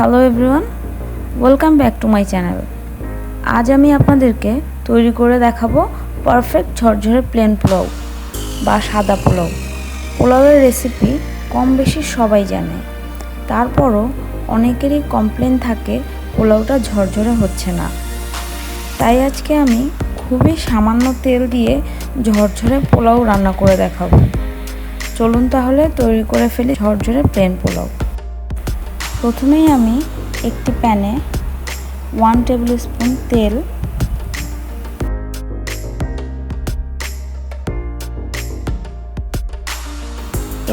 Hello everyone welcome back to my channel আজ আমি আপনাদেরকে তৈরি করে দেখাবো পারফেক্ট ঝরঝরে প্লেন পোলাও বা সাদা পোলাও। পোলাওয়ের রেসিপি কম বেশি সবাই জানে। তারপরও অনেকেরই কমপ্লেন থাকে পোলাওটা ঝরঝরে হচ্ছে না। তাই আজকে আমি খুবই সামান্য তেল দিয়ে ঝরঝরে পোলাও রান্না করে দেখাবো। চলুন তাহলে তৈরি করে ফেলি ঝরঝরে প্লেন পোলাও। প্রথমেই আমি একটি প্যানে ওয়ান টেবিল স্পুন তেল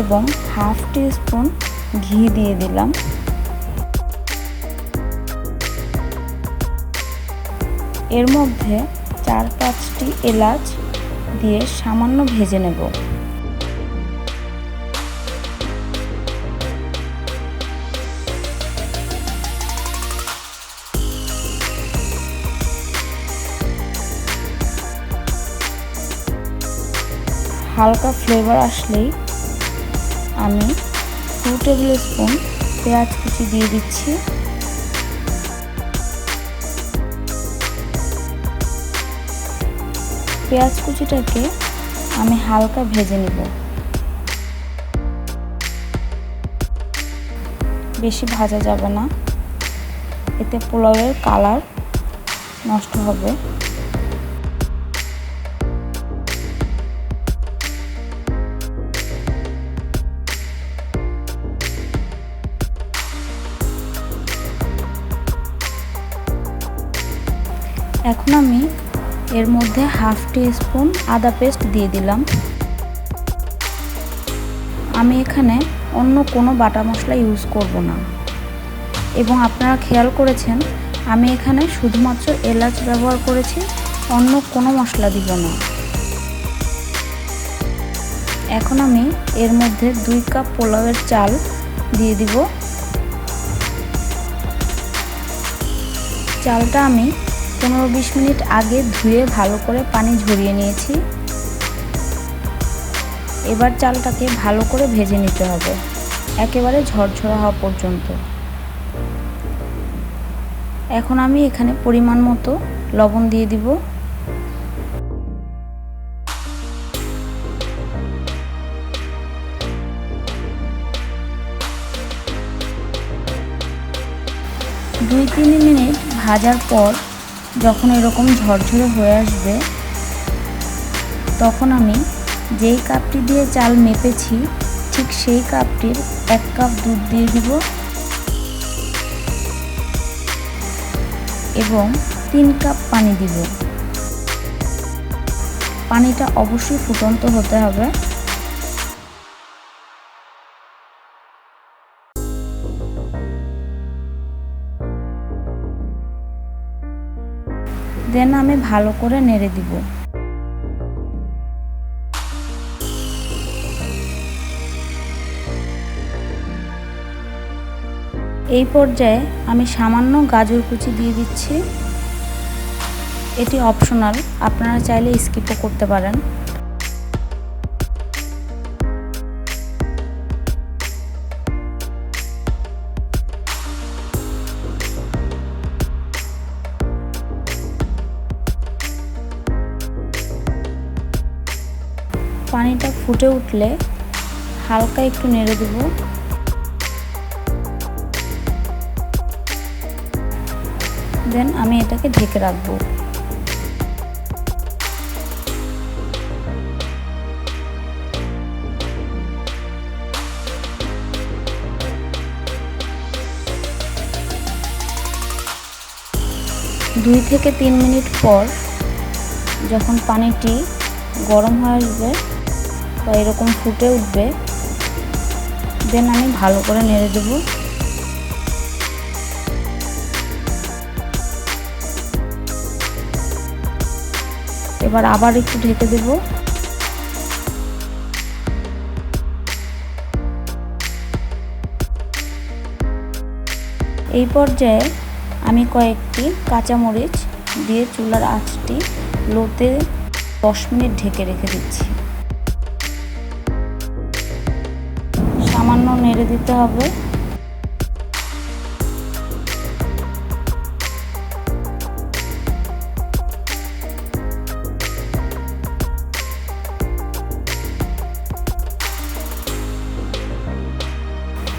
এবং হাফ টি স্পুন ঘি দিয়ে দিলাম। এর মধ্যে চার পাঁচটি এলাচ দিয়ে সামান্য ভেজে নেব। হালকা ফ্লেভার আসলেই আমি টু টেবিল স্পুন পেঁয়াজ কুচি দিয়ে দিচ্ছি। পেঁয়াজ কুচিটাকে আমি হালকা ভেজে নেব। বেশি ভাজা যাবে না। এতে পোলাওয়ের কালার নষ্ট হবে। এখন আমি এর মধ্যে হাফ টি স্পুন আদা পেস্ট দিয়ে দিলাম। আমি এখানে অন্য কোনো বাটা মশলা ইউজ করব না। এবং আপনারা খেয়াল করেছেন, আমি এখানে শুধুমাত্র এলাচ ব্যবহার করেছি, অন্য কোনো মশলা দিব না। এখন আমি এর মধ্যে দুই কাপ পোলাওয়ের চাল দিয়ে দিব। চালটা আমি পনেরো বিশ মিনিট আগে ধুয়ে ভালো করে পানি ঝরিয়ে নিয়েছি। এবার চালটাকে ভালো করে ভেজে নিতে হবে, একেবারে ঝরঝরা হওয়া পর্যন্ত। এখন আমি এখানে পরিমাণ মতো লবণ দিয়ে দিব। দুই তিন মিনিট ভাজার পর যখন এরকম ঝরঝরে হয়ে আসবে, তখন আমি যেই কাপটি দিয়ে চাল মেপেছি, ঠিক সেই কাপটির এক কাপ দুধ দিয়ে দিব এবং তিন কাপ পানি দিব। পানিটা অবশ্যই ফুটন্ত হতে হবে। দেন আমি ভালো করে নেড়ে দিব। এই পর্যায়ে আমি সামান্য গাজর কুচি দিয়ে দিচ্ছি। এটি অপশনাল আপনারা চাইলে স্কিপও করতে পারেন। পানিটা ফুটে উঠলে হালকা একটু নেড়ে দেব। দেন আমি এটাকে ঢেকে রাখব। দুই থেকে তিন মিনিট পর যখন পানিটি গরম হয়ে আসবে বা এরকম ফুটে উঠবে দেন আমি ভালো করে নেড়ে দেব। এবার আবার একটু ঢেকে দেব। এই পর্যায়ে আমি কয়েকটি কাঁচামরিচ দিয়ে চুলার আঁচটি লোতে দশ মিনিট ঢেকে রেখে দিচ্ছি। সামান্য নেড়ে দিতে হবে।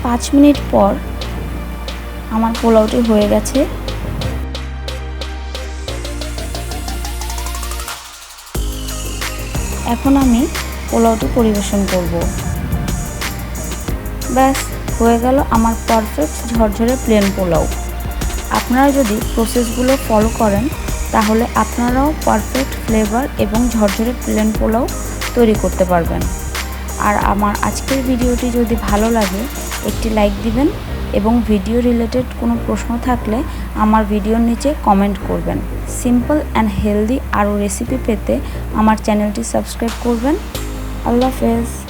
পাঁচ মিনিট পর আমার পোলাওটি হয়ে গেছে। এখন আমি পোলাওটি পরিবেশন করব। ব্যাস, হয়ে গেল আমার পারফেক্ট ঝরঝরে প্লেন পোলাও। আপনারা যদি প্রসেসগুলো ফলো করেন, তাহলে আপনারাও পারফেক্ট ফ্লেভার এবং ঝরঝরে প্লেন পোলাও তৈরি করতে পারবেন। আর আমার আজকের ভিডিওটি যদি ভালো লাগে, একটি লাইক দিবেন এবং ভিডিও রিলেটেড কোনো প্রশ্ন থাকলে আমার ভিডিওর নিচে কমেন্ট করবেন। সিম্পল অ্যান্ড হেলদি আরও রেসিপি পেতে আমার চ্যানেলটি সাবস্ক্রাইব করবেন। আল্লাহ হাফেজ।